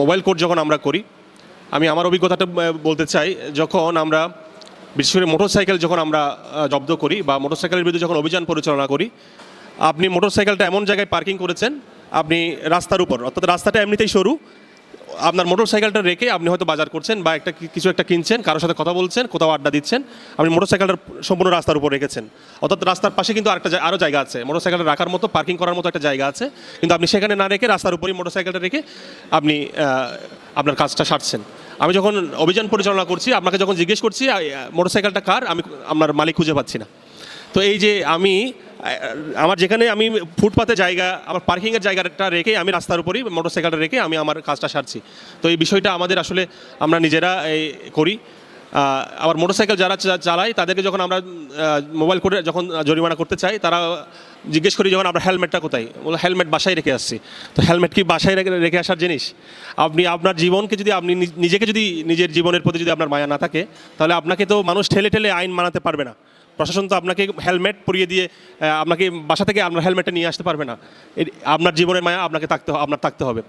Mobile court যখন আমরা করি, আমি আমার অভিজ্ঞতাটা বলতে চাই, যখন আমরা বিশেষ করে মোটরসাইকেল যখন আমরা জব্দ করি বা মোটরসাইকেলের বিরুদ্ধে যখন অভিযান পরিচালনা করি, আপনি মোটরসাইকেলটা এমন জায়গায় পার্কিং করেছেন, আপনি রাস্তার উপর, অর্থাৎ রাস্তাটা এমনিতেই সরু আপনার মোটর সাইকেলটা রেখে আপনি হয়তো বাজার করছেন বা একটা কিছু একটা কিনছেন, কারোর সাথে কথা বলছেন, কোথাও আড্ডা দিচ্ছেন, আপনি মোটর সাইকেলটা সম্পূর্ণ রাস্তার উপর রেখেছেন। অর্থাৎ রাস্তার পাশে কিন্তু আরেকটা আরও জায়গা আছে। মোটর সাইকেলটা রাখার মতো পার্কিং করার মতো একটা জায়গা আছে। কিন্তু আপনি সেখানে না রেখে রাস্তার উপরেই মোটরসাইকেলটা রেখে আপনি আপনার কাজটা সারছেন। আমি যখন অভিযান পরিচালনা করছি, আপনাকে যখন জিজ্ঞেস করছি মোটর সাইকেলটা কার? আমি আপনার মালিক খুঁজে পাচ্ছি না। তো এই যে আমি আমার যেখানে আমি ফুটপাতে জায়গা, আমার পার্কিংয়ের জায়গাটা রেখে আমি রাস্তার উপরেই মোটরসাইকেলটা রেখে আমি আমার কাজটা সারছি। তো এই বিষয়টা আমাদের আসলে আমরা নিজেরা করি। আবার মোটরসাইকেল যারা চালায়, তাদেরকে যখন আমরা মোবাইল করে যখন জরিমানা করতে চাই, তারা জিজ্ঞেস করি যখন আমরা হেলমেটটা কোথায়? বলে হেলমেট বাসায় রেখে আসছি। তো হেলমেট কি বাসায় রেখে রেখে আসার জিনিস? আপনি আপনার জীবনকে যদি, আপনি নিজ- নিজেকে যদি, নিজের জীবনের প্রতি যদি আপনার মায়া না থাকে, তাহলে আপনাকে তো মানুষ ঠেলে ঠেলে আইন মানাতে পারবে না। প্রশাসন তো আপনাকে হেলমেট পরিয়ে দিয়ে আপনাকে বাসা থেকে আপনার হেলমেটটা নিয়ে আসতে পারবে না। আপনার জীবনের মায়া আপনাকে থাকতে আপনার থাকতে হবে।